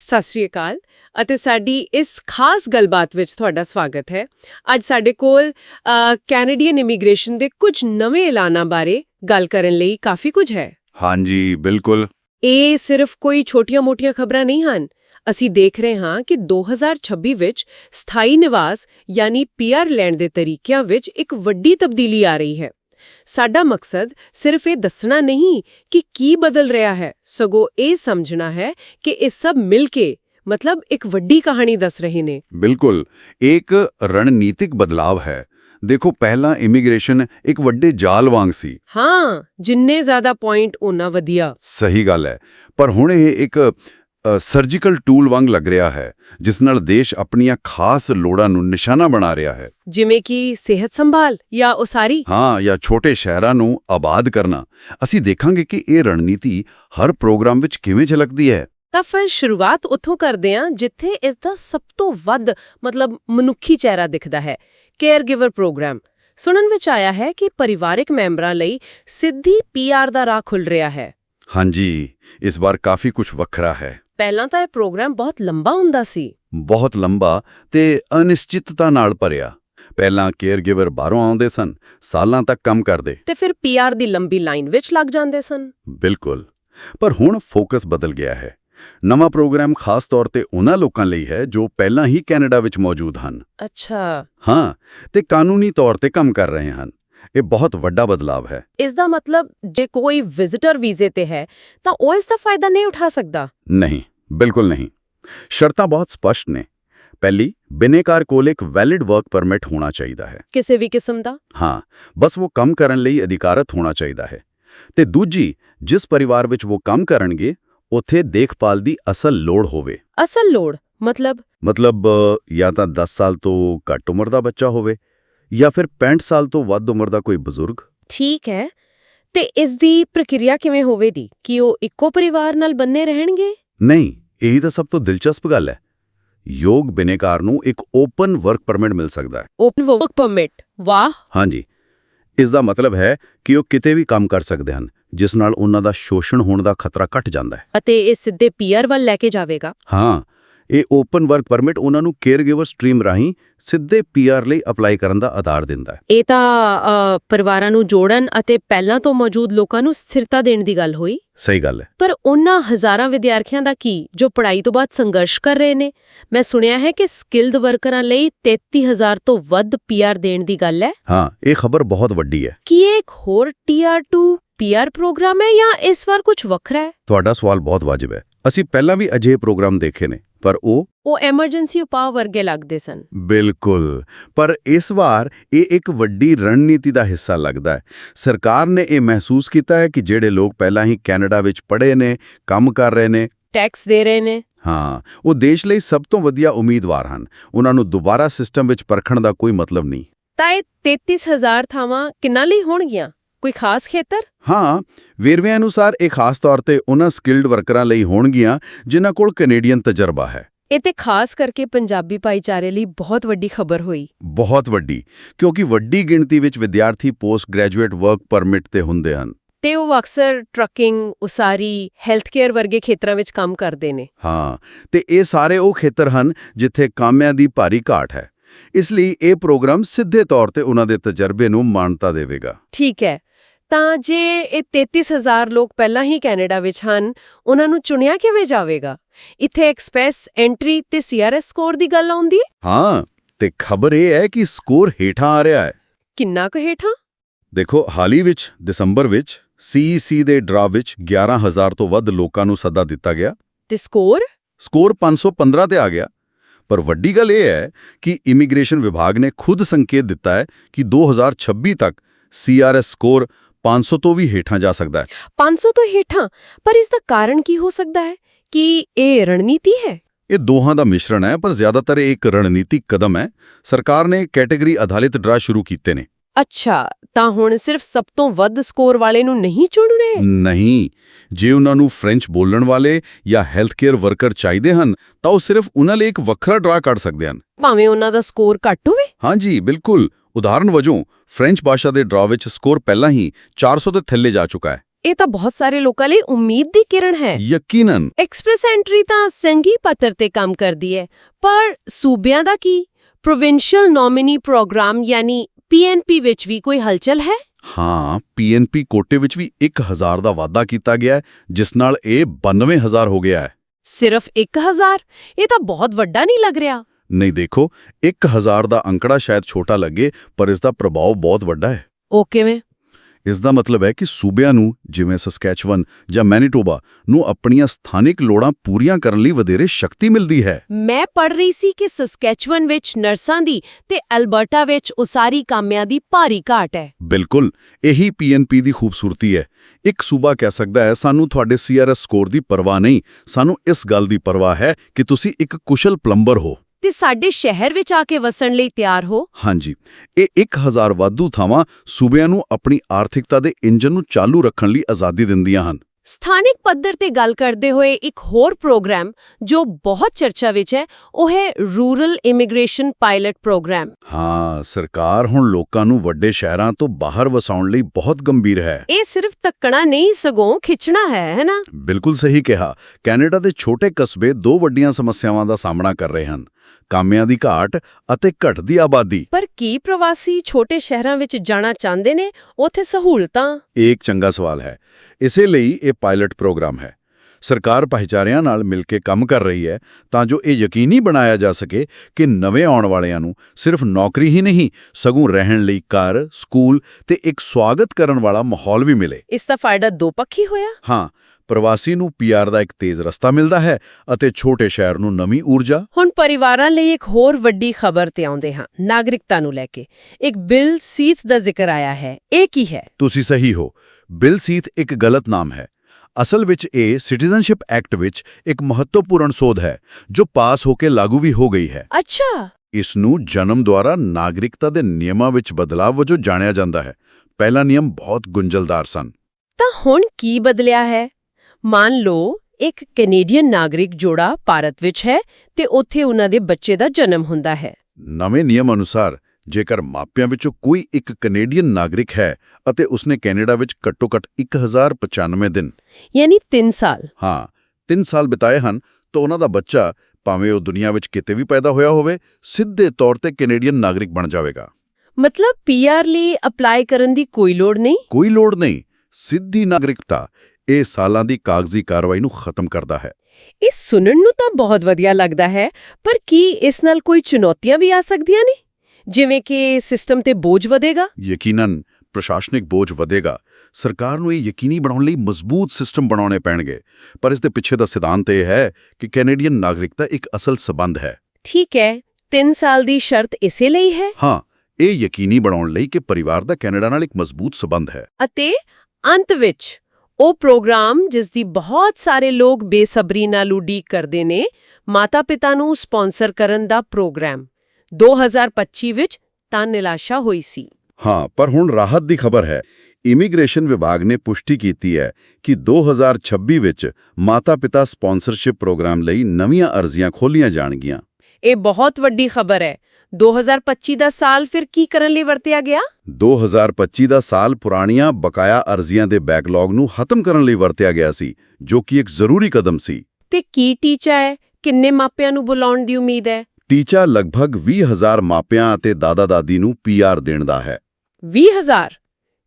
ਸਤਿ ਸ਼੍ਰੀ ਅਕਾਲ ਅਤੇ ਸਾਡੀ ਇਸ ਖਾਸ ਗੱਲਬਾਤ ਵਿੱਚ ਤੁਹਾਡਾ ਸਵਾਗਤ ਹੈ। ਅੱਜ ਸਾਡੇ ਕੋਲ ਕੈਨੇਡੀਅਨ ਇਮੀਗ੍ਰੇਸ਼ਨ ਦੇ ਕੁਝ ਨਵੇਂ ਐਲਾਨਾਂ ਬਾਰੇ ਗੱਲ ਕਰਨ ਲਈ ਕਾਫੀ ਕੁਝ ਹੈ। ਹਾਂਜੀ ਬਿਲਕੁਲ। ਇਹ ਸਿਰਫ ਕੋਈ ਛੋਟੀਆਂ-ਮੋਟੀਆਂ ਖਬਰਾਂ ਨਹੀਂ ਹਨ। ਅਸੀਂ ਦੇਖ ਰਹੇ ਹਾਂ ਕਿ 2026 ਵਿੱਚ ਸਥਾਈ ਨਿਵਾਸ ਯਾਨੀ ਪੀਆਰ ਲੈਣ ਦੇ ਤਰੀਕਿਆਂ ਵਿੱਚ ਇੱਕ ਵੱਡੀ ਤਬਦੀਲੀ ਆ ਰਹੀ ਹੈ। ਸਾਡਾ ਮਕਸਦ ਸਿਰਫ ਇਹ ਦੱਸਣਾ ਨਹੀਂ ਕਿ ਕੀ ਬਦਲ ਰਿਹਾ ਹੈ ਸਗੋਂ ਇਹ ਸਮਝਣਾ ਹੈ ਕਿ ਇਹ ਸਭ ਮਿਲ ਕੇ ਮਤਲਬ ਇੱਕ ਵੱਡੀ ਕਹਾਣੀ ਦੱਸ ਰਹੇ ਨੇ। ਬਿਲਕੁਲ ਇੱਕ ਰਣਨੀਤਿਕ ਬਦਲਾਵ ਹੈ। ਦੇਖੋ ਪਹਿਲਾਂ ਇਮੀਗ੍ਰੇਸ਼ਨ ਇੱਕ ਵੱਡੇ ਜਾਲ ਵਾਂਗ ਸੀ। ਹਾਂ ਜਿੰਨੇ ਜ਼ਿਆਦਾ ਪੁਆਇੰਟ ਉਹਨਾਂ ਵਧੀਆ। ਸਹੀ ਗੱਲ ਹੈ ਪਰ ਹੁਣ ਇਹ ਇੱਕ ਸਰਜੀਕਲ ਟੂਲ ਵਾਂਗ ਲੱਗ ਰਿਹਾ ਹੈ ਜਿਸ ਨਾਲ ਦੇਸ਼ ਆਪਣੀਆਂ ਖਾਸ ਲੋੜਾਂ ਨੂੰ ਨਿਸ਼ਾਨਾ ਬਣਾ ਰਿਹਾ ਹੈ। ਜਿਵੇਂ ਕਿ ਸਿਹਤ ਸੰਭਾਲ ਜਾਂ ਉਸਾਰੀ? ਹਾਂ ਜਾਂ ਛੋਟੇ ਸ਼ਹਿਰਾਂ ਨੂੰ ਆਬਾਦ ਕਰਨਾ। ਅਸੀਂ ਦੇਖਾਂਗੇ ਕਿ ਇਹ ਰਣਨੀਤੀ ਹਰ ਪ੍ਰੋਗਰਾਮ ਵਿੱਚ ਕਿਵੇਂ ਝਲਕਦੀ ਹੈ। ਤਾਂ ਫਿਰ ਸ਼ੁਰੂਆਤ ਉੱਥੋਂ ਕਰਦੇ ਹਾਂ ਜਿੱਥੇ ਇਸ ਦਾ ਸਭ ਤੋਂ ਵੱਧ ਮਤਲਬ ਮਨੁੱਖੀ ਚਿਹਰਾ ਦਿਖਦਾ ਹੈ ਕੇਅਰਗਿਵਰ ਪ੍ਰੋਗਰਾਮ ਸੁਣਨ ਵਿੱਚ ਆਇਆ ਹੈ ਕਿ ਪਰਿਵਾਰਕ ਮੈਂਬਰਾਂ ਲਈ ਸਿੱਧੀ ਪੀਆਰ ਦਾ ਰਾਹ ਖੁੱਲ ਰਿਹਾ ਹੈ। ਹਾਂਜੀ ਇਸ ਵਾਰ ਕਾਫੀ ਕੁਝ ਵੱਖਰਾ ਹੈ। ਪਹਿਲਾਂ ਤਾਂ ਇਹ ਪ੍ਰੋਗਰਾਮ ਬਹੁਤ ਲੰਬਾ ਹੁੰਦਾ ਸੀ। ਬਹੁਤ ਲੰਬਾ ਤੇ ਅਨਿਸ਼ਚਿਤਤਾ ਨਾਲ ਭਰਿਆ। ਪਹਿਲਾਂ ਕੇਅਰਗਿਵਰ ਬਾਹਰੋਂ ਆਉਂਦੇ ਸਨ ਸਾਲਾਂ ਤੱਕ ਕੰਮ ਕਰਦੇ। ਤੇ ਫਿਰ ਪੀਆਰ ਦੀ ਲੰਬੀ ਲਾਈਨ ਵਿੱਚ ਲੱਗ ਜਾਂਦੇ ਸਨ। ਬਿਲਕੁਲ। ਪਰ ਹੁਣ ਫੋਕਸ ਬਦਲ ਗਿਆ ਹੈ। ਨਵਾਂ ਪ੍ਰੋਗਰਾਮ ਖਾਸ ਤੌਰ ਤੇ ਉਹਨਾਂ ਲੋਕਾਂ ਲਈ ਹੈ ਜੋ ਪਹਿਲਾਂ ਹੀ ਕੈਨੇਡਾ ਵਿੱਚ ਮੌਜੂਦ ਹਨ। ਅੱਛਾ। ਹਾਂ ਤੇ ਕਾਨੂੰਨੀ ਤੌਰ ਤੇ ਕੰਮ ਕਰ ਰਹੇ ਹਨ। ਇਹ ਬਹੁਤ ਵੱਡਾ ਬਦਲਾਵ ਹੈ। ਇਸ ਦਾ ਮਤਲਬ ਜੇ ਕੋਈ ਵਿਜ਼ਿਟਰ ਵੀਜ਼ੇ ਤੇ ਹੈ ਤਾਂ ਉਹ ਇਸ ਦਾ ਫਾਇਦਾ ਨਹੀਂ ਉਠਾ ਸਕਦਾ। ਨਹੀਂ ਬਿਲਕੁਲ ਨਹੀਂ। ਸ਼ਰਤਾਂ ਬਹੁਤ ਸਪਸ਼ਟ ਨੇ। ਪਹਿਲੀ ਬਿਨੇਕਾਰ ਕੋਲ ਇੱਕ ਵੈਲਿਡ ਵਰਕ ਪਰਮਿਟ ਹੋਣਾ ਚਾਹੀਦਾ ਹੈ। ਕਿਸੇ ਵੀ ਕਿਸਮ ਦਾ। ਹਾਂ ਬਸ ਉਹ ਕੰਮ ਕਰਨ ਲਈ ਅਧਿਕਾਰਤ ਹੋਣਾ ਚਾਹੀਦਾ ਹੈ। ਤੇ ਦੂਜੀ ਜਿਸ ਪਰਿਵਾਰ ਵਿੱਚ ਉਹ ਕੰਮ ਕਰਨਗੇ ਉੱਥੇ ਦੇਖਭਾਲ ਦੀ ਅਸਲ ਲੋੜ ਹੋਵੇ। ਅਸਲ ਲੋੜ ਮਤਲਬ? ਮਤਲਬ ਅ, ਜਾਂ ਤਾਂ 10 ਸਾਲ ਤੋਂ ਘੱਟ ਉਮਰ ਦਾ ਬੱਚਾ ਹੋਵੇ। ਜਾਂ ਫਿਰ 65 ਸਾਲ ਤੋਂ ਵੱਧ ਉਮਰ ਦਾ ਕੋਈ ਬਜ਼ੁਰਗ? ਠੀਕ ਹੈ। ਤੇ ਇਸ ਦੀ ਪ੍ਰਕਿਰਿਆ ਕਿਵੇਂ ਹੋਵੇਗੀ? ਕਿ ਉਹ ਇੱਕੋ ਪਰਿਵਾਰ ਨਾਲ ਬੰਨੇ ਰਹਿਣਗੇ? ਨਹੀਂ ਇਹੀ ਤਾਂ ਸਭ ਤੋਂ ਦਿਲਚਸਪ ਗੱਲ ਹੈ। ਯੋਗ ਬਿਨੇਕਾਰ ਨੂੰ ਇੱਕ ਓਪਨ ਵਰਕ ਪਰਮਿਟ ਮਿਲ ਸਕਦਾ ਹੈ। Open work permit. ਵਾਹ! ਹਾਂਜੀ। ਇਸ ਦਾ ਮਤਲਬ ਹੈ ਕਿ ਉਹ ਕਿਤੇ ਵੀ ਕੰਮ ਕਰ ਸਕਦੇ ਹਨ ਜਿਸ ਨਾਲ ਉਹਨਾਂ ਦਾ ਸ਼ੋਸ਼ਣ ਹੋਣ ਦਾ ਖਤਰਾ ਘਟ ਜਾਂਦਾ ਹੈ। ਅਤੇ ਇਹ ਸਿੱਧੇ ਪੀਆਰ ਵੱਲ ਲੈ ਕੇ ਜਾਵੇਗਾ। ਹਾਂ ਇਹ ਓਪਨ ਵਰਕ ਪਰਮਿਟ ਉਹਨਾਂ ਨੂੰ ਕੇਅਰਗਿਵਰ ਸਟਰੀਮ ਰਾਹੀਂ ਸਿੱਧੇ ਪੀਆਰ ਲਈ ਅਪਲਾਈ ਕਰਨ ਦਾ ਆਧਾਰ ਦਿੰਦਾ ਹੈ। ਇਹ ਤਾਂ ਪਰਿਵਾਰਾਂ ਨੂੰ ਜੋੜਨ ਅਤੇ ਪਹਿਲਾਂ ਤੋਂ ਮੌਜੂਦ ਲੋਕਾਂ ਨੂੰ ਸਥਿਰਤਾ ਦੇਣ ਦੀ ਗੱਲ ਹੋਈ। ਸਹੀ ਗੱਲ ਹੈ। ਪਰ ਉਹਨਾਂ ਹਜ਼ਾਰਾਂ ਵਿਦਿਆਰਥੀਆਂ ਦਾ ਕੀ ਜੋ ਪੜ੍ਹਾਈ ਤੋਂ ਬਾਅਦ ਸੰਘਰਸ਼ ਕਰ ਰਹੇ ਨੇ? ਮੈਂ ਸੁਣਿਆ ਹੈ ਕਿ ਸਕਿਲਡ ਵਰਕਰਾਂ ਲਈ 33000 ਤੋਂ ਵੱਧ ਪੀਆਰ ਦੇਣ ਦੀ ਗੱਲ ਹੈ। ਹਾਂ ਇਹ ਖਬਰ ਬਹੁਤ ਵੱਡੀ ਹੈ। ਕੀ ਇੱਕ ਹੋਰ ਟੀਆਰ2 ਪੀਆਰ ਪ੍ਰੋਗਰਾਮ ਹੈ ਜਾਂ ਇਸ ਵਾਰ ਕੁਝ ਵੱਖਰਾ ਹੈ? ਤੁਹਾਡਾ ਸਵਾਲ ਬਹੁਤ ਵਾਜਬ ਹੈ। ਅਸੀਂ ਪਹਿਲਾਂ ਵੀ ਅਜਿਹੇ ਪ੍ਰੋਗਰਾਮ ਦੇਖੇ ਨੇ ਪਰ ਉਹ ਉਹ ਐਮਰਜੈਂਸੀ ਉਪਾਅ ਵਰਗੇ ਲੱਗਦੇ ਸਨ। ਬਿਲਕੁਲ। ਪਰ ਇਸ ਵਾਰ ਇਹ ਇੱਕ ਵੱਡੀ ਰਣਨੀਤੀ ਦਾ ਹਿੱਸਾ ਲੱਗਦਾ ਹੈ। ਸਰਕਾਰ ਨੇ ਇਹ ਮਹਿਸੂਸ ਕੀਤਾ ਹੈ ਕਿ ਜਿਹੜੇ ਲੋਕ ਪਹਿਲਾਂ ਹੀ ਕੈਨੇਡਾ ਵਿੱਚ ਪੜ੍ਹੇ ਨੇ ਕੰਮ ਕਰ ਰਹੇ ਨੇ ਟੈਕਸ ਦੇ ਰਹੇ ਨੇ। ਹਾਂ ਉਹ ਦੇਸ਼ ਲਈ ਸਭ ਤੋਂ ਵਧੀਆ ਉਮੀਦਵਾਰ ਹਨ। ਉਹਨਾਂ ਨੂੰ ਦੁਬਾਰਾ ਸਿਸਟਮ ਵਿੱਚ ਪਰਖਣ ਦਾ ਕੋਈ ਮਤਲਬ ਨਹੀਂ। ਤਾਂ ਇਹ 33000 ਥਾਵਾਂ ਕਿੰਨਾਂ ਲਈ ਹੋਣਗੀਆਂ? ਕੋਈ ਖਾਸ ਖੇਤਰ? ਹਾਂ ਵੇਰਵਿਆਂ ਅਨੁਸਾਰ ਇਹ ਖਾਸ ਤੌਰ ਤੇ ਉਹਨਾਂ ਸਕਿਲਡ ਵਰਕਰਾਂ ਲਈ ਹੋਣਗੀਆਂ ਜਿਨ੍ਹਾਂ ਕੋਲ ਕੈਨੇਡੀਅਨ ਤਜਰਬਾ ਹੈ। ਇਹ ਤੇ ਖਾਸ ਕਰਕੇ ਪੰਜਾਬੀ ਭਾਈਚਾਰੇ ਲਈ ਬਹੁਤ ਵੱਡੀ ਖਬਰ ਹੋਈ। ਬਹੁਤ ਵੱਡੀ ਕਿਉਂਕਿ ਵੱਡੀ ਗਿਣਤੀ ਵਿੱਚ ਵਿਦਿਆਰਥੀ ਪੋਸਟ ਗ੍ਰੈਜੂਏਟ ਵਰਕ ਪਰਮਿਟ ਤੇ ਹੁੰਦੇ ਹਨ। ਤੇ ਉਹ ਅਕਸਰ ਟਰੱਕਿੰਗ ਉਸਾਰੀ ਹੈਲਥ ਕੇਅਰ ਵਰਗੇ ਖੇਤਰਾਂ ਵਿੱਚ ਕੰਮ ਕਰਦੇ ਨੇ। ਹਾਂ ਤੇ ਇਹ ਸਾਰੇ ਉਹ ਖੇਤਰ ਹਨ ਜਿੱਥੇ ਕਾਮਿਆਂ ਦੀ ਭਾਰੀ ਘਾਟ ਹੈ। ਇਸ ਲਈ ਇਹ ਪ੍ਰੋਗਰਾਮ ਸਿੱਧੇ ਤੌਰ ਤੇ ਉਹਨਾਂ ਦੇ ਤਜਰਬੇ ਨੂੰ ਮਾਨਤਾ ਦੇਵੇਗਾ। ਠੀਕ ਹੈ ਤਾਂ ਜੇ ਇਹ 33000 ਲੋਕ ਪਹਿਲਾਂ ਹੀ ਕੈਨੇਡਾ ਵਿੱਚ ਹਨ ਉਹਨਾਂ ਨੂੰ ਚੁਣਿਆ ਕਿਵੇਂ ਜਾਵੇਗਾ? ਇੱਥੇ ਐਕਸਪ੍ਰੈਸ ਐਂਟਰੀ ਤੇ ਸੀਆਰਐਸ ਸਕੋਰ ਦੀ ਗੱਲ ਆਉਂਦੀ ਹੈ? ਹਾਂ ਤੇ ਖਬਰ ਇਹ ਹੈ ਕਿ ਸਕੋਰ ਹੇਠਾਂ ਆ ਰਿਹਾ ਹੈ। ਕਿੰਨਾ ਕੁ ਹੇਠਾਂ? ਦੇਖੋ ਹਾਲ ਵਿੱਚ ਦਸੰਬਰ ਵਿੱਚ ਸੀਈਸੀ ਦੇ ਡਰਾ ਵਿੱਚ 11000 ਤੋਂ ਵੱਧ ਲੋਕਾਂ ਨੂੰ ਸੱਦਾ ਦਿੱਤਾ ਗਿਆ। ਤੇ ਸਕੋਰ? ਸਕੋਰ 515 ਤੇ ਆ ਗਿਆ। ਪਰ ਵੱਡੀ ਗੱਲ ਇਹ ਹੈ ਕਿ ਇਮੀਗ੍ਰੇਸ਼ਨ ਵਿਭਾਗ ਨੇ ਖੁਦ ਸੰਕੇਤ ਦਿੱਤਾ ਹੈ ਕਿ 2026 ਤੱਕ ਸੀਆਰਐਸ ਸਕੋਰ 500 ਤੋਂ ਵੀ ਹੇਠਾਂ ਜਾ ਸਕਦਾ ਹੈ। 500 ਤੋਂ ਹੇਠਾਂ? ਪਰ ਇਸ ਦਾ ਕਾਰਨ ਕੀ ਹੋ ਸਕਦਾ ਹੈ? ਕਿ ਇਹ ਰਣਨੀਤੀ ਹੈ? ਇਹ ਦੋਹਾਂ ਦਾ ਮਿਸ਼ਰਣ ਹੈ ਪਰ ਜ਼ਿਆਦਾਤਰ ਇਹ ਇੱਕ ਰਣਨੀਤਿਕ ਕਦਮ ਹੈ। ਸਰਕਾਰ ਨੇ ਕੈਟਾਗਰੀ ਆਧਾਰਿਤ ਡਰਾ ਸ਼ੁਰੂ ਕੀਤੇ ਨੇ। ਅੱਛਾ ਤਾਂ ਹੁਣ ਸਿਰਫ ਸਭ ਤੋਂ ਵੱਧ ਸਕੋਰ ਵਾਲੇ ਨੂੰ ਨਹੀਂ ਚੁਣਨੇ ਨਹੀਂ ਜੇ ਉਹਨਾਂ ਨੂੰ ਫ੍ਰੈਂਚ ਬੋਲਣ ਵਾਲੇ ਜਾਂ ਹੈਲਥ ਕੇਅਰ ਵਰਕਰ ਚਾਹੀਦੇ ਹਨ ਤਾਂ ਉਹ ਸਿਰਫ ਉਹਨਾਂ ਲਈ ਇੱਕ ਵੱਖਰਾ ਡਰਾ ਕੱਢ ਸਕਦੇ ਹਨ। ਭਾਵੇਂ ਉਹਨਾਂ ਦਾ ਸਕੋਰ ਘੱਟ ਹੋਵੇ? ਹਾਂਜੀ ਬਿਲਕੁਲ। ਉਦਾਹਰਨ ਵਜੋਂ ਫ੍ਰੈਂਚ ਭਾਸ਼ਾ ਦੇ ਡਰਾ ਵਿੱਚ ਸਕੋਰ ਪਹਿਲਾਂ ਹੀ 400 ਦੇ ਥੱਲੇ ਜਾ ਚੁੱਕਾ ਹੈ। ਇਹ ਤਾਂ ਬਹੁਤ ਸਾਰੇ ਲੋਕਾਂ ਲਈ ਉਮੀਦ ਦੀ ਕਿਰਨ ਹੈ। ਯਕੀਨਨ। ਐਕਸਪ੍ਰੈਸ ਐਂਟਰੀ ਤਾਂ ਸੰਘੀ ਪੱਤਰ ਤੇ ਕੰਮ ਕਰਦੀ ਹੈ ਪਰ ਸੂਬਿਆਂ ਦਾ ਕੀ? ਪ੍ਰੋਵਿੰਸ਼ੀਅਲ ਨੋਮਿਨੀ ਪ੍ਰੋਗਰਾਮ ਯਾਨੀ ਪੀਐਨਪੀ ਵਿੱਚ ਵੀ ਕੋਈ ਹਲਚਲ ਹੈ? ਹਾਂ ਪੀਐਨਪੀ ਕੋਟੇ ਵਿੱਚ ਵੀ 1000 ਦਾ ਵਾਅਦਾ ਕੀਤਾ ਗਿਆ ਹੈ ਜਿਸ ਨਾਲ ਇਹ 92000 ਹੋ ਗਿਆ ਹੈ। ਸਿਰਫ 1000 ਇਹ ਤਾਂ ਬਹੁਤ ਵੱਡਾ ਨਹੀਂ ਲੱਗ ਰਿਹਾ। ਨਹੀਂ ਦੇਖੋ 1000 ਦਾ ਅੰਕੜਾ ਸ਼ਾਇਦ ਛੋਟਾ ਲੱਗੇ ਪਰ ਇਸ ਦਾ ਪ੍ਰਭਾਵ ਬਹੁਤ ਵੱਡਾ ਹੈ। ਉਹ ਕਿਵੇਂ? ਇਸ ਦਾ ਮਤਲਬ ਹੈ ਕਿ ਸੂਬਿਆਂ ਨੂੰ ਜਿਵੇਂ ਸਸਕੈਚਵਨ ਜਾਂ ਮੈਨੀਟੋਬਾ ਨੂੰ ਆਪਣੀਆਂ ਸਥਾਨਿਕ ਲੋੜਾਂ ਪੂਰੀਆਂ ਕਰਨ ਲਈ ਵਧੇਰੇ ਸ਼ਕਤੀ ਮਿਲਦੀ ਹੈ। ਮੈਂ ਪੜ ਰਹੀ ਸੀ ਕਿ ਸਸਕੈਚੁਅਨ ਵਿੱਚ ਨਰਸਾਂ ਦੀ ਤੇ ਅਲਬਰਟਾ ਵਿੱਚ ਉਸਾਰੀ ਕਾਮਿਆਂ ਦੀ ਭਾਰੀ ਘਾਟ ਹੈ। ਬਿਲਕੁਲ ਇਹੀ ਪੀਐਨਪੀ ਦੀ ਖੂਬਸੂਰਤੀ ਹੈ। ਇੱਕ ਸੂਬਾ ਕਹਿ ਸਕਦਾ ਹੈ ਸਾਨੂੰ ਤੁਹਾਡੇ ਸੀਆਰਐਸ ਸਕੋਰ ਦੀ ਪਰਵਾਹ ਨਹੀਂ ਸਾਨੂੰ ਇਸ ਗੱਲ ਦੀ ਪਰਵਾਹ ਹੈ ਕਿ ਤੁਸੀਂ ਇੱਕ ਕੁਸ਼ਲ ਪਲੰਬਰ ਹੋ। ਤੇ ਸਾਡੇ ਸ਼ਹਿਰ ਵਿੱਚ ਆ ਕੇ ਵਸਣ ਲਈ ਤਿਆਰ ਹੋ? ਹਾਂਜੀ। ਇਹ 1000 ਵਾਧੂ ਥਾਵਾਂ ਸੂਬਿਆਂ ਨੂੰ ਆਪਣੀ ਆਰਥਿਕਤਾ ਦੇ ਇੰਜਨ ਨੂੰ ਚਾਲੂ ਰੱਖਣ ਲਈ ਆਜ਼ਾਦੀ ਦਿੰਦੀਆਂ ਹਨ। ਸਥਾਨਿਕ ਪੱਧਰ ਤੇ ਗੱਲ ਕਰਦੇ ਹੋਏ ਇੱਕ ਹੋਰ ਪ੍ਰੋਗਰਾਮ ਜੋ ਬਹੁਤ ਚਰਚਾ ਵਿੱਚ ਹੈ ਉਹ ਹੈ ਰੂਰਲ ਇਮੀਗ੍ਰੇਸ਼ਨ ਪਾਇਲਟ ਪ੍ਰੋਗਰਾਮ। ਹਾਂ ਸਰਕਾਰ ਹੁਣ ਲੋਕਾਂ ਨੂੰ ਵੱਡੇ ਸ਼ਹਿਰਾਂ ਤੋਂ ਬਾਹਰ ਵਸਾਉਣ ਲਈ ਬਹੁਤ ਗੰਭੀਰ ਹੈ। ਇਹ ਸਿਰਫ ਤੱਕਣਾ ਨਹੀਂ ਸਗੋਂ ਖਿੱਚਣਾ ਹੈ ਹੈ ਨਾ? ਬਿਲਕੁਲ ਸਹੀ ਕਿਹਾ। ਕੈਨੇਡਾ ਦੇ ਛੋਟੇ ਕਸਬੇ ਦੋ ਵੱਡੀਆਂ ਸਮੱਸਿਆਵਾਂ ਦਾ ਸਾਹਮਣਾ ਕਰ ਰਹੇ ਹਨ। ਕਾਮਿਆਂ ਦੀ ਘਾਟ ਅਤੇ ਘਟਦੀ ਆਬਾਦੀ। ਪਰ ਕੀ ਪ੍ਰਵਾਸੀ ਛੋਟੇ ਸ਼ਹਿਰਾਂ ਵਿੱਚ ਜਾਣਾ ਚਾਹੁੰਦੇ ਨੇ? ਉੱਥੇ ਸਹੂਲਤਾਂ? ਇਹ ਇੱਕ ਚੰਗਾ ਸਵਾਲ ਹੈ। ਇਸੇ ਲਈ ਇਹ ਪਾਇਲਟ ਪ੍ਰੋਗਰਾਮ ਹੈ। ਸਰਕਾਰ ਭਾਈਚਾਰਿਆਂ ਨਾਲ ਮਿਲ ਕੇ ਕੰਮ ਕਰ ਰਹੀ ਹੈ ਤਾਂ ਜੋ ਇਹ ਯਕੀਨੀ ਬਣਾਇਆ ਜਾ ਸਕੇ ਕਿ ਨਵੇਂ ਆਉਣ ਵਾਲਿਆਂ ਨੂੰ ਸਿਰਫ ਨੌਕਰੀ ਹੀ ਨਹੀਂ ਸਗੋਂ ਰਹਿਣ ਲਈ ਘਰ ਸਕੂਲ ਤੇ ਇੱਕ ਸਵਾਗਤ ਕਰਨ ਵਾਲਾ ਮਾਹੌਲ ਵੀ ਮਿਲੇ। ਇਸ ਦਾ ਫਾਇਦਾ ਦੋਪੱਖੀ ਹੋਇਆ? ਹਾਂ ਪ੍ਰਵਾਸੀ ਨੂੰ ਪੀਆਰ ਦਾ ਇੱਕ ਤੇਜ਼ ਰਸਤਾ ਮਿਲਦਾ ਹੈ ਅਤੇ ਛੋਟੇ ਸ਼ਹਿਰ ਨੂੰ ਨਵੀਂ ਊਰਜਾ। ਹੁਣ ਪਰਿਵਾਰਾਂ ਲਈ ਇੱਕ ਹੋਰ ਵੱਡੀ ਖਬਰ ਤੇ ਆਉਂਦੇ ਹਾਂ ਨਾਗਰਿਕਤਾ ਨੂੰ ਲੈ ਕੇ। ਇੱਕ ਬਿੱਲ ਸੀਥ ਦਾ ਜ਼ਿਕਰ ਆਇਆ ਹੈ ਇਹ ਕੀ ਹੈ? ਤੁਸੀਂ ਸਹੀ ਹੋ। ਬਿਲ ਸੀਥ ਇੱਕ ਗਲਤ ਨਾਮ ਹੈ। ਅਸਲ ਵਿੱਚ ਇਹ ਸਿਟੀਜ਼ਨਸ਼ਿਪ ਐਕਟ ਵਿੱਚ ਇੱਕ ਮਹੱਤਵਪੂਰਨ ਸੋਧ ਹੈ ਜੋ ਪਾਸ ਹੋ ਕੇ ਲਾਗੂ ਵੀ ਹੋ ਗਈ ਹੈ। ਅੱਛਾ। ਇਸ ਨੂੰ ਜਨਮ ਦੁਆਰਾ ਨਾਗਰਿਕਤਾ ਦੇ ਨਿਯਮਾਂ ਵਿੱਚ ਬਦਲਾਅ ਵਜੋਂ ਜਾਣਿਆ ਜਾਂਦਾ ਹੈ। ਪਹਿਲਾ ਨਿਯਮ ਬਹੁਤ ਗੁੰਝਲਦਾਰ ਸਨ। ਤਾਂ ਹੁਣ ਕੀ ਬਦਲਿਆ ਹੈ? ਮੰਨ ਲਓ ਇੱਕ ਕੈਨੇਡੀਅਨ ਨਾਗਰਿਕ ਜੋੜਾ ਭਾਰਤ ਵਿੱਚ ਹੈ ਤੇ ਉੱਥੇ ਉਹਨਾਂ ਦੇ ਬੱਚੇ ਦਾ ਜਨਮ ਹੁੰਦਾ ਹੈ। ਨਵੇਂ ਨਿਯਮ ਅਨੁਸਾਰ ਜੇਕਰ ਮਾਪਿਆਂ ਵਿੱਚੋਂ ਕੋਈ ਇੱਕ ਕੈਨੇਡੀਅਨ ਨਾਗਰਿਕ ਹੈ ਅਤੇ ਉਸਨੇ ਕੈਨੇਡਾ ਵਿੱਚ ਘੱਟੋ-ਘੱਟ 1095 ਦਿਨ ਯਾਨੀ 3 ਸਾਲ। ਹਾਂ 3 ਸਾਲ ਬਿਤਾਏ ਹਨ ਤਾਂ ਉਹਨਾਂ ਦਾ ਬੱਚਾ ਭਾਵੇਂ ਉਹ ਦੁਨੀਆ ਵਿੱਚ ਕਿਤੇ ਵੀ ਪੈਦਾ ਹੋਇਆ ਹੋਵੇ ਸਿੱਧੇ ਤੌਰ ਤੇ ਕੈਨੇਡੀਅਨ ਨਾਗਰਿਕ ਬਣ ਜਾਵੇਗਾ। ਮਤਲਬ ਪੀਆਰ ਲਈ ਅਪਲਾਈ ਕਰਨ ਦੀ ਕੋਈ ਲੋੜ ਨਹੀਂ? ਕੋਈ ਲੋੜ ਨਹੀਂ। ਸਿੱਧੀ ਨਾਗਰਿਕਤਾ ਇਹ ਸਾਲਾਂ ਦੀ ਕਾਗਜ਼ੀ ਕਾਰਵਾਈ ਨੂੰ ਖਤਮ ਕਰਦਾ ਹੈ। ਇਹ ਸੁਣਨ ਨੂੰ ਤਾਂ ਬਹੁਤ ਵਧੀਆ ਲੱਗਦਾ ਹੈ ਪਰ ਕੀ ਇਸ ਨਾਲ ਕੋਈ ਚੁਣੌਤੀਆਂ ਵੀ ਆ ਸਕਦੀਆਂ ਨੇ? ਜਿਵੇਂ ਕਿ ਸਿਸਟਮ ਤੇ ਬੋਝ ਵਧੇਗਾ? ਯਕੀਨਨ ਪ੍ਰਸ਼ਾਸਨਿਕ ਬੋਝ ਵਧੇਗਾ। ਸਰਕਾਰ ਨੂੰ ਇਹ ਯਕੀਨੀ ਬਣਾਉਣ ਲਈ ਮਜ਼ਬੂਤ ਸਿਸਟਮ ਬਣਾਉਣੇ ਪੈਣਗੇ। ਪਰ ਇਸ ਦੇ ਪਿੱਛੇ ਦਾ ਸਿਧਾਂਤ ਇਹ ਹੈ ਕਿ ਕੈਨੇਡੀਅਨ ਨਾਗਰਿਕਤਾ ਇੱਕ ਅਸਲ ਸਬੰਧ ਹੈ। ਠੀਕ ਹੈ 3 ਸਾਲ ਦੀ ਸ਼ਰਤ ਇਸੇ ਲਈ ਹੈ? ਹਾਂ ਇਹ ਯਕੀਨੀ ਬਣਾਉਣ ਲਈ ਕਿ ਪਰਿਵਾਰ ਦਾ ਕੈਨੇਡਾ ਨਾਲ ਇੱਕ ਮਜ਼ਬੂਤ ਸਬੰਧ ਹੈ। ਅਤੇ ਅੰਤ ਵਿੱਚ ਉਹ ਪ੍ਰੋਗਰਾਮ ਜਿਸ ਦੀ ਬਹੁਤ ਸਾਰੇ ਲੋਕ ਬੇਸਬਰੀ ਨਾਲ ਉਡੀਕ ਕਰਦੇ ਨੇ ਮਾਤਾ-ਪਿਤਾ ਨੂੰ ਸਪਾਂਸਰ ਕਰਨ ਦਾ ਪ੍ਰੋਗਰਾਮ। 2025 ਵਿੱਚ ਤਾਂ ਨਿਲਾਸ਼ਾ ਹੋਈ ਸੀ। ਹਾਂ ਪਰ ਹੁਣ ਰਾਹਤ ਦੀ ਖਬਰ ਹੈ। ਇਮੀਗ੍ਰੇਸ਼ਨ ਵਿਭਾਗ ਨੇ ਪੁਸ਼ਟੀ ਕੀਤੀ ਹੈ ਕਿ 2026 ਵਿੱਚ ਮਾਤਾ-ਪਿਤਾ ਸਪਾਂਸਰਸ਼ਿਪ ਪ੍ਰੋਗਰਾਮ ਲਈ ਨਵੀਆਂ ਅਰਜ਼ੀਆਂ ਖੋਲੀਆਂ ਜਾਣਗੀਆਂ। ਇਹ ਬਹੁਤ ਵੱਡੀ ਖਬਰ ਹੈ। 2025 ਦਾ ਸਾਲ ਫਿਰ ਕੀ ਕਰਨ ਲਈ ਵਰਤਿਆ ਗਿਆ? 2025 ਦਾ ਸਾਲ ਪੁਰਾਣੀਆਂ ਬਕਾਇਆ ਅਰਜ਼ੀਆਂ ਦੇ ਬੈਕਲੌਗ ਨੂੰ ਖਤਮ ਕਰਨ ਲਈ ਵਰਤਿਆ ਗਿਆ ਸੀ ਜੋ ਕਿ ਇੱਕ ਜ਼ਰੂਰੀ ਕਦਮ ਸੀ। ਤੇ ਕੀ ਟੀਚਾ ਹੈ? ਕਿੰਨੇ ਮਾਪਿਆਂ ਨੂੰ ਬੁਲਾਉਣ ਦੀ ਉਮੀਦ ਹੈ? ਟੀਚਾ ਲਗਭਗ 20000 ਮਾਪਿਆਂ ਅਤੇ ਦਾਦਾ-ਦਾਦੀ ਨੂੰ ਪੀਆਰ ਦੇਣ ਦਾ ਹੈ। 20000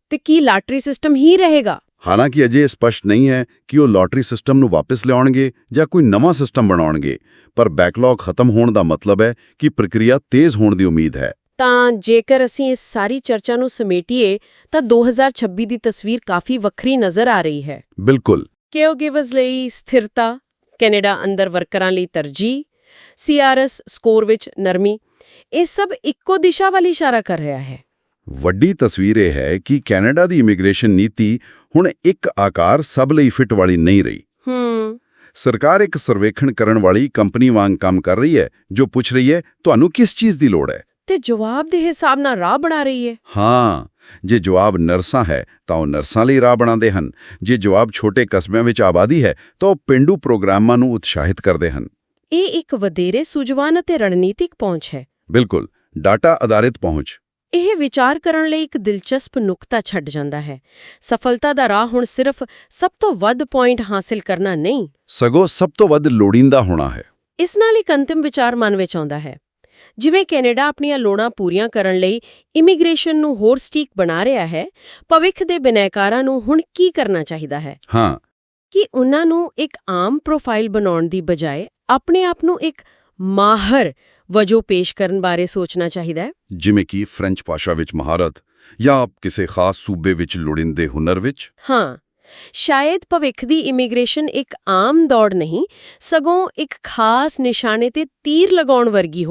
ਤੇ ਕੀ ਲਾਟਰੀ ਸਿਸਟਮ ਹੀ ਰਹੇਗਾ? ਹਾਲਾਂਕਿ ਅਜੇ ਸਪਸ਼ਟ ਨਹੀਂ ਹੈ ਕਿ ਉਹ ਲਾਟਰੀ ਸਿਸਟਮ ਨੂੰ ਵਾਪਸ ਲਿਆਉਣਗੇ ਜਾਂ ਕੋਈ ਨਵਾਂ ਸਿਸਟਮ ਬਣਾਉਣਗੇ ਪਰ ਬੈਕਲੌਗ ਖਤਮ ਹੋਣ ਦਾ ਮਤਲਬ ਹੈ ਕਿ ਪ੍ਰਕਿਰਿਆ ਤੇਜ਼ ਹੋਣ ਦੀ ਉਮੀਦ ਹੈ। ਤਾਂ ਜੇਕਰ ਅਸੀਂ ਇਸ ਸਾਰੀ ਚਰਚਾ ਨੂੰ ਸਮੇਟੀਏ ਤਾਂ 2026 ਦੀ ਤਸਵੀਰ ਕਾਫੀ ਵੱਖਰੀ ਨਜ਼ਰ ਆ ਰਹੀ ਹੈ। ਬਿਲਕੁਲ। ਕੇਓਗਿਵਰਸ ਲਈ ਸਥਿਰਤਾ ਕੈਨੇਡਾ ਅੰਦਰ ਵਰਕਰਾਂ ਲਈ ਤਰਜੀਹ ਸੀਆਰਐਸ ਸਕੋਰ ਵਿੱਚ ਨਰਮੀ ਇਹ ਸਭ ਇੱਕੋ ਦਿਸ਼ਾ ਵੱਲ ਇਸ਼ਾਰਾ ਕਰ ਰਿਹਾ ਹੈ। ਵੱਡੀ ਤਸਵੀਰ ਇਹ ਹੈ ਕਿ ਕੈਨੇਡਾ ਦੀ ਇਮੀਗ੍ਰੇਸ਼ਨ ਨੀਤੀ ਹੁਣ ਇੱਕ ਆਕਾਰ ਸਭ ਲਈ ਫਿੱਟ ਵਾਲੀ ਨਹੀਂ ਰਹੀ। ਹੂੰ। ਸਰਕਾਰ ਇੱਕ ਸਰਵੇਖਣ ਕਰਨ ਵਾਲੀ ਕੰਪਨੀ ਵਾਂਗ ਕੰਮ ਕਰ ਰਹੀ ਹੈ ਜੋ ਪੁੱਛ ਰਹੀ ਹੈ ਤੁਹਾਨੂੰ ਕਿਸ ਚੀਜ਼ ਦੀ ਲੋੜ ਹੈ? ਤੇ ਜਵਾਬ ਦੇ ਹਿਸਾਬ ਨਾਲ ਰਾਹ ਬਣਾ ਰਹੀ ਹੈ। ਹਾਂ ਜੇ ਜਵਾਬ ਨਰਸਾਂ ਹੈ ਤਾਂ ਉਹ ਨਰਸਾਂ ਲਈ ਰਾਹ ਬਣਾਉਂਦੇ ਹਨ। ਜੇ ਜਵਾਬ ਛੋਟੇ ਕਸਬਿਆਂ ਵਿੱਚ ਆਬਾਦੀ ਹੈ ਤਾਂ ਉਹ ਪਿੰਡੂ ਪ੍ਰੋਗਰਾਮਾਂ ਨੂੰ ਉਤਸ਼ਾਹਿਤ ਕਰਦੇ ਹਨ। ਇਹ ਇੱਕ ਵਧੇਰੇ ਸੂਝਵਾਨ ਅਤੇ ਰਣਨੀਤਿਕ ਪਹੁੰਚ ਹੈ। ਬਿਲਕੁਲ ਡਾਟਾ ਆਧਾਰਿਤ ਪਹੁੰਚ। ਇਹ ਵਿਚਾਰ ਕਰਨ ਲਈ ਇੱਕ ਦਿਲਚਸਪ ਨੁਕਤਾ ਛੱਡ ਜਾਂਦਾ ਹੈ। ਸਫਲਤਾ ਦਾ ਰਾਹ ਹੁਣ ਸਿਰਫ ਸਭ ਤੋਂ ਵੱਧ ਪੁਆਇੰਟ ਹਾਸਲ ਕਰਨਾ ਨਹੀਂ। ਸਗੋਂ ਸਭ ਤੋਂ ਵੱਧ ਲੋੜੀਂਦਾ ਹੋਣਾ ਹੈ। ਇਸ ਨਾਲ ਇੱਕ ਅੰਤਿਮ ਵਿਚਾਰ ਮਨ ਵਿੱਚ ਆਉਂਦਾ ਹੈ। ਜਿਵੇਂ ਕੈਨੇਡਾ ਆਪਣੀਆਂ ਲੋੜਾਂ ਪੂਰੀਆਂ ਕਰਨ ਲਈ ਇਮੀਗ੍ਰੇਸ਼ਨ ਨੂੰ ਹੋਰ ਸਟੀਕ ਬਣਾ ਰਿਹਾ ਹੈ ਭਵਿੱਖ ਦੇ ਬਿਨੈਕਾਰਾਂ ਨੂੰ ਹੁਣ ਕੀ ਕਰਨਾ ਚਾਹੀਦਾ ਹੈ? ਹਾਂ। ਕਿ ਉਹਨਾਂ ਨੂੰ ਇੱਕ ਆਮ ਪ੍ਰੋਫਾਈਲ ਬਣਾਉਣ ਦੀ ਬਜਾਏ ਆਪਣੇ ਆਪ ਨੂੰ ਇੱਕ ਮਾਹਰ ਵਜੋਂ ਪੇਸ਼ ਕਰਨ ਬਾਰੇ ਸੋਚਣਾ ਚਾਹੀਦਾ ਹੈ। ਜਿਵੇਂ ਕਿ ਫ੍ਰੈਂਚ ਭਾਸ਼ਾ ਵਿੱਚ ਮਹਾਰਤ ਜਾਂ ਕਿਸੇ ਖਾਸ ਸੂਬੇ ਵਿੱਚ ਲੋੜੀਂਦੇ ਹੁਨਰ ਵਿੱਚ। ਹਾਂ ਸ਼ਾਇਦ ਭਵਿੱਖ ਦੀ ਇਮੀਗ੍ਰੇਸ਼ਨ ਇੱਕ ਆਮ ਦੌੜ ਨਹੀਂ ਸਗੋਂ ਇੱਕ ਖਾਸ ਨਿਸ਼ਾਨੇ ਤੇ ਤੀਰ ਲਗਾਉਣ ਵਰਗੀ ਹੋ